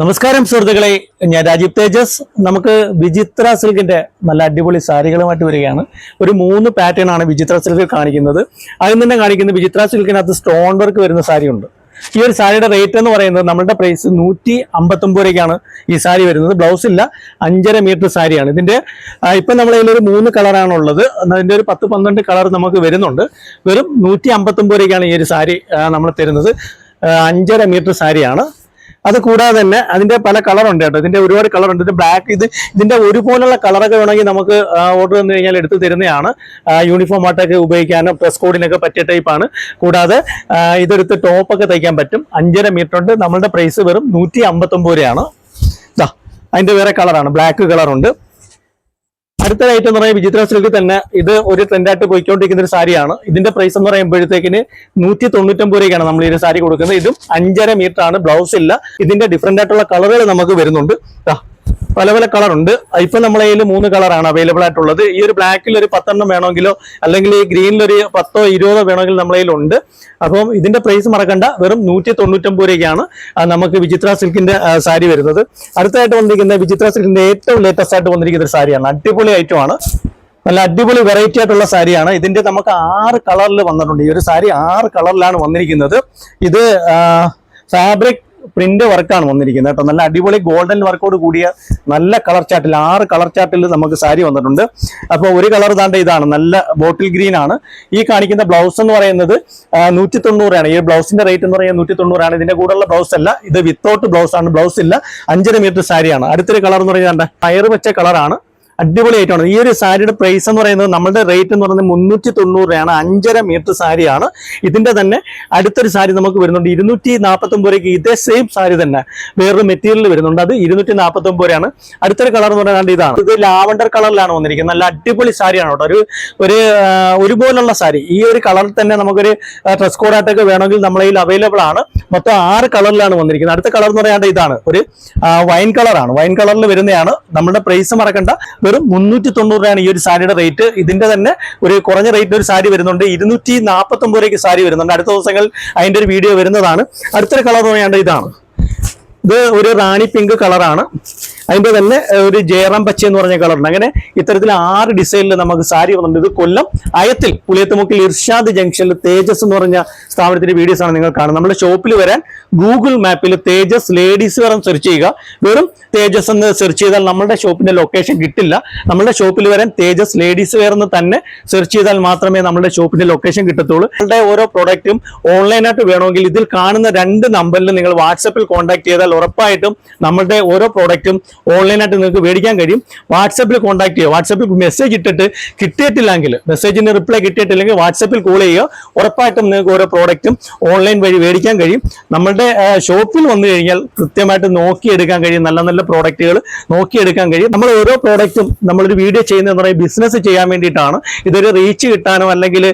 നമസ്കാരം സുഹൃത്തുക്കളെ. ഞാൻ രാജീവ് തേജസ്. നമുക്ക് വിചിത്ര സിൽക്കിന്റെ നല്ല അടിപൊളി സാരികളുമായിട്ട് വരികയാണ്. ഒരു മൂന്ന് പാറ്റേൺ ആണ് വിചിത്ര സിൽക്ക് കാണിക്കുന്നത്. അതിൽ തന്നെ കാണിക്കുന്ന വിചിത്ര സിൽക്കിനകത്ത് സ്റ്റോൺ വർക്ക് വരുന്ന സാരി ഉണ്ട് ഈ ഒരു സാരിയുടെ റേറ്റ് എന്ന് പറയുന്നത് നമ്മുടെ പ്രൈസ് നൂറ്റി അമ്പത്തൊമ്പത് രൂപയ്ക്കാണ് ഈ സാരി വരുന്നത്. ബ്ലൗസ് ഇല്ല അഞ്ചര മീറ്റർ സാരിയാണ്. ഇതിന്റെ ഇപ്പം നമ്മളെ ഒരു മൂന്ന് കളറാണ് ഉള്ളത്. അതിന്റെ ഒരു പത്ത് പന്ത്രണ്ട് കളർ നമുക്ക് വരുന്നുണ്ട്. വെറും നൂറ്റി അമ്പത്തൊമ്പത് രൂപയ്ക്കാണ് ഈ ഒരു സാരി നമ്മൾ തരുന്നത്. അഞ്ചര മീറ്റർ സാരിയാണ്. അത് കൂടാതെ തന്നെ അതിന്റെ പല കളർ ഉണ്ട് കേട്ടോ. ഇതിന്റെ ഒരുപാട് കളർ ഉണ്ട്. ഇത് ബ്ലാക്ക് ഇത് ഇതിന്റെ ഒരുപോലുള്ള കളറൊക്കെ വേണമെങ്കിൽ നമുക്ക് ഓർഡർ തന്നു കഴിഞ്ഞാൽ എടുത്ത് തരുന്നതാണ്. യൂണിഫോം ആയിട്ടൊക്കെ ഉപയോഗിക്കാനും ഡ്രസ് കോഡിനൊക്കെ പറ്റിയ ടൈപ്പാണ് കൂടാതെ ഇതെടുത്ത് ടോപ്പൊക്കെ തയ്ക്കാൻ പറ്റും. അഞ്ചര മീറ്റർ ഉണ്ട്. നമ്മളുടെ പ്രൈസ് വെറും നൂറ്റി അമ്പത്തൊമ്പത് രൂപയാണ് അതിന്റെ വേറെ കളറാണ് ബ്ലാക്ക് കളറുണ്ട് അടുത്ത ഐറ്റം എന്ന് പറയുന്നത് വിചിത്ര സിൽക്ക് തന്നെ. ഇത് ഒരു ട്രെൻഡായിട്ട് പോയിക്കൊണ്ടിരിക്കുന്ന ഒരു സാരിയാണ്. ഇതിന്റെ പ്രൈസ് എന്ന് പറയുമ്പോഴത്തേക്കിന് നൂറ്റി തൊണ്ണൂറ്റമ്പത് രൂപയ്ക്കാണ് നമ്മൾ ഈ സാരി കൊടുക്കുന്നത്. ഇതും അഞ്ചര മീറ്റർ ആണ്. ബ്ലൗസ് ഇല്ല. ഇതിന്റെ ഡിഫറെന്റ് ആയിട്ടുള്ള കളറുകൾ നമുക്ക് വരുന്നുണ്ട്. പല പല കളർ ഉണ്ട്. ഇപ്പൊ നമ്മളെ കയ്യിൽ മൂന്ന് കളറാണ് അവൈലബിൾ ആയിട്ടുള്ളത്. ഈ ഒരു ബ്ലാക്കിൽ ഒരു പത്തെണ്ണം വേണമെങ്കിലോ അല്ലെങ്കിൽ ഈ ഗ്രീനിൽ ഒരു പത്തോ ഇരുപതോ വേണമെങ്കിൽ നമ്മളെ ഉണ്ട്. അപ്പം ഇതിന്റെ പ്രൈസ് മറക്കണ്ട. വെറും നൂറ്റി തൊണ്ണൂറ്റൊമ്പത് രൂപയ്ക്കാണ് നമുക്ക് വിചിത്ര സിൽക്കിന്റെ സാരി വരുന്നത്. അടുത്തായിട്ട് വന്നിരിക്കുന്ന വിചിത്ര സിൽക്കിന്റെ ഏറ്റവും ലേറ്റസ്റ്റ് ആയിട്ട് വന്നിരിക്കുന്ന ഒരു സാരിയാണ്. അടിപൊളി ഐറ്റം ആണ്. നല്ല അടിപൊളി വെറൈറ്റി ആയിട്ടുള്ള സാരിയാണ്. ഇതിന്റെ നമുക്ക് ആറ് കളറിൽ വന്നിട്ടുണ്ട്. ഈ ഒരു സാരി ആറ് കളറിലാണ് വന്നിരിക്കുന്നത്. ഇത് ഫാബ്രിക് പ്രിന്റ് വർക്കാണ് വന്നിരിക്കുന്നത് കേട്ടോ. നല്ല അടിപൊളി ഗോൾഡൻ വർക്കോട് കൂടിയ നല്ല കളർ ചാർട്ടിൽ ആറ് കളർ ചാർട്ടിൽ നമുക്ക് സാരി വന്നിട്ടുണ്ട്. അപ്പോൾ ഒരു കളർ താണ്ട ഇതാണ്. നല്ല ബോട്ടിൽ ഗ്രീൻ ആണ്. ഈ കാണിക്കുന്ന ബ്ലൗസ് എന്ന് പറയുന്നത് നൂറ്റി തൊണ്ണൂറാണ് ഈ ബ്ലൗസിന്റെ റേറ്റ് എന്ന് പറയുന്നത് നൂറ്റി തൊണ്ണൂറാണ് ഇതിന്റെ കൂടെയുള്ള ബ്ലൗസ് അല്ല ഇത് വിത്തൗട്ട് ബ്ലൗസ് ആണ്. ബ്ലൗസ് ഇല്ല അഞ്ചര മീറ്റർ സാരിയാണ്. അടുത്തൊരു കളർ എന്ന് പറയുന്നത് ടയർ വെച്ച കളറാണ്. അടിപൊളി ആയിട്ടാണ് ഈ ഒരു സാരിയുടെ പ്രൈസ് എന്ന് പറയുന്നത് നമ്മുടെ റേറ്റ് എന്ന് പറയുന്നത് മുന്നൂറ്റി തൊണ്ണൂറ് രൂപയാണ്. അഞ്ചര മീറ്റർ സാരിയാണ്. ഇതിന്റെ തന്നെ അടുത്തൊരു സാരി നമുക്ക് വരുന്നുണ്ട്. ഇരുന്നൂറ്റി നാൽപ്പത്തി ഒമ്പത് രൂപയ്ക്ക് ഇതേ സെയിം സാരി തന്നെ വേറൊരു മെറ്റീരിയൽ വരുന്നുണ്ട്. അത് ഇരുന്നൂറ്റി നാൽപ്പത്തി ഒമ്പത് രൂപയാണ്. അടുത്തൊരു കളർ എന്ന് പറയുന്നത് ഇതാണ്. ഇത് ലാവണ്ടർ കളറിലാണ് വന്നിരിക്കുന്നത്. നല്ല അടിപൊളി സാരിയാണ് കേട്ടോ. ഒരു ഒരു ഒരുപോലുള്ള സാരി. ഈ ഒരു കളറിൽ തന്നെ നമുക്കൊരു ഡ്രസ് കോഡായിട്ടൊക്കെ വേണമെങ്കിൽ നമ്മളെ അവൈലബിൾ ആണ്. മൊത്തം ആറ് കളറിലാണ് വന്നിരിക്കുന്നത്. അടുത്ത കളർ എന്ന് പറയാണ്ട് ഇതാണ്. ഒരു വൈൻ കളറാണ് വൈൻ കളറിൽ വരുന്നതാണ്. നമ്മുടെ പ്രൈസ് മറക്കണ്ട. വെറും മുന്നൂറ്റി തൊണ്ണൂറ് രൂപയാണ് ഈ ഒരു സാരിയുടെ റേറ്റ് ഇതിന്റെ തന്നെ ഒരു കുറഞ്ഞ റേറ്റിന് ഒരു സാരി വരുന്നുണ്ട്. ഇരുന്നൂറ്റി നാൽപ്പത്തി ഒമ്പത് രൂപയ്ക്ക് സാരി വരുന്നുണ്ട്. അടുത്ത ദിവസങ്ങൾ അതിന്റെ ഒരു വീഡിയോ വരുന്നതാണ്. അടുത്തൊരു കളർ എന്ന് പറയാണ്ട് ഇതാണ്. ഇത് ഒരു റാണി പിങ്ക് കളറാണ് അതിന്റെ തന്നെ ഒരു ജയറാം പച്ച എന്ന് പറഞ്ഞ കളറുണ്ട് അങ്ങനെ ഇത്തരത്തിൽ ആറ് ഡിസൈനിൽ നമുക്ക് സാരി വന്നിട്ടുണ്ട്. ഇത് കൊല്ലം അയത്തിൽ പുളിയത്തുമുക്കിൽ ഇർഷാദ് ജംഗ്ഷനിൽ തേജസ് എന്ന് പറഞ്ഞ സ്ഥാപനത്തിന്റെ വീഡിയോസ് ആണ് നിങ്ങൾ കാണുന്നത്. നമ്മുടെ ഷോപ്പിൽ വരാൻ ഗൂഗിൾ മാപ്പിൽ തേജസ് ലേഡീസ് എന്ന് സെർച്ച് ചെയ്യുക. വെറും തേജസ് എന്ന് സെർച്ച് ചെയ്താൽ നമ്മുടെ ഷോപ്പിന്റെ ലൊക്കേഷൻ കിട്ടില്ല. നമ്മുടെ ഷോപ്പിൽ വരാൻ തേജസ് ലേഡീസ് വെയർ എന്ന് തന്നെ സെർച്ച് ചെയ്താൽ മാത്രമേ നമ്മുടെ ഷോപ്പിന്റെ ലൊക്കേഷൻ കിട്ടത്തുള്ളൂ. നിങ്ങളുടെ ഓരോ പ്രോഡക്റ്റും ഓൺലൈനായിട്ട് വേണമെങ്കിൽ ഇതിൽ കാണുന്ന രണ്ട് നമ്പറിൽ നിങ്ങൾ വാട്സപ്പിൽ കോൺടാക്ട് ചെയ്താൽ ഉറപ്പായിട്ടും നമ്മുടെ ഓരോ പ്രോഡക്റ്റും ഓൺലൈനായിട്ട് നിങ്ങൾക്ക് മേടിക്കാൻ കഴിയും. വാട്സപ്പിൽ കോൺടാക്ട് ചെയ്യുക. വാട്സപ്പിൽ മെസ്സേജ് ഇട്ടിട്ട് കിട്ടിയിട്ടില്ലെങ്കിൽ മെസ്സേജിന് റിപ്ലൈ കിട്ടിയിട്ടില്ലെങ്കിൽ വാട്സപ്പിൽ കോൾ ചെയ്യുക. ഉറപ്പായിട്ടും നിങ്ങൾക്ക് ഓരോ പ്രോഡക്റ്റും ഓൺലൈൻ വഴി മേടിക്കാൻ കഴിയും. നമ്മളുടെ ഷോപ്പിൽ വന്നു കഴിഞ്ഞാൽ കൃത്യമായിട്ട് നോക്കിയെടുക്കാൻ കഴിയും. നല്ല നല്ല പ്രോഡക്റ്റുകൾ നോക്കിയെടുക്കാൻ കഴിയും. നമ്മൾ ഓരോ പ്രോഡക്റ്റും നമ്മളൊരു വീഡിയോ ചെയ്യുന്നതെന്ന് പറയുന്നത് ബിസിനസ് ചെയ്യാൻ വേണ്ടിയിട്ടാണ്. ഇതൊരു റീച്ച് കിട്ടാനോ അല്ലെങ്കിൽ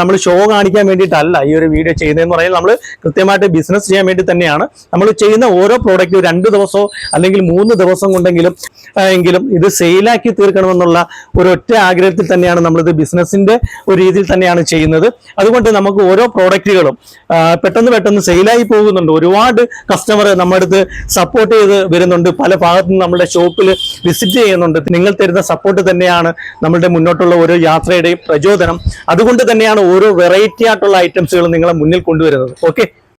നമ്മൾ ഷോ കാണിക്കാൻ വേണ്ടിയിട്ടല്ല ഈ ഒരു വീഡിയോ ചെയ്യുന്നതെന്ന് പറയുന്നത്. നമ്മൾ കൃത്യമായിട്ട് ബിസിനസ് ചെയ്യാൻ വേണ്ടി തന്നെയാണ്. നമ്മൾ ചെയ്യുന്ന ഓരോ പ്രോഡക്റ്റും രണ്ട് ദിവസമോ അല്ലെങ്കിൽ മൂന്ന് ദിവസം കൊണ്ടെങ്കിലും എങ്കിലും ഇത് സെയിലാക്കി തീർക്കണമെന്നുള്ള ഒരു ഒറ്റ ആഗ്രഹത്തിൽ തന്നെയാണ് നമ്മളിത് ബിസിനസിന്റെ ഒരു രീതിയിൽ തന്നെയാണ് ചെയ്യുന്നത്. അതുകൊണ്ട് നമുക്ക് ഓരോ പ്രോഡക്റ്റുകളും പെട്ടെന്ന് പെട്ടെന്ന് സെയിലായി പോകുന്നുണ്ട്. ഒരുപാട് കസ്റ്റമർ നമ്മുടെ അടുത്ത് സപ്പോർട്ട് ചെയ്ത് വരുന്നുണ്ട്. പല ഭാഗത്തു നിന്ന് നമ്മുടെ ഷോപ്പിൽ വിസിറ്റ് ചെയ്യുന്നുണ്ട്. നിങ്ങൾ തരുന്ന സപ്പോർട്ട് തന്നെയാണ് നമ്മളുടെ മുന്നോട്ടുള്ള ഓരോ യാത്രയുടെയും പ്രചോദനം. അതുകൊണ്ട് തന്നെയാണ് ഓരോ വെറൈറ്റി ആയിട്ടുള്ള ഐറ്റംസുകൾ നിങ്ങളെ മുന്നിൽ കൊണ്ടുവരുന്നത്. ഓക്കെ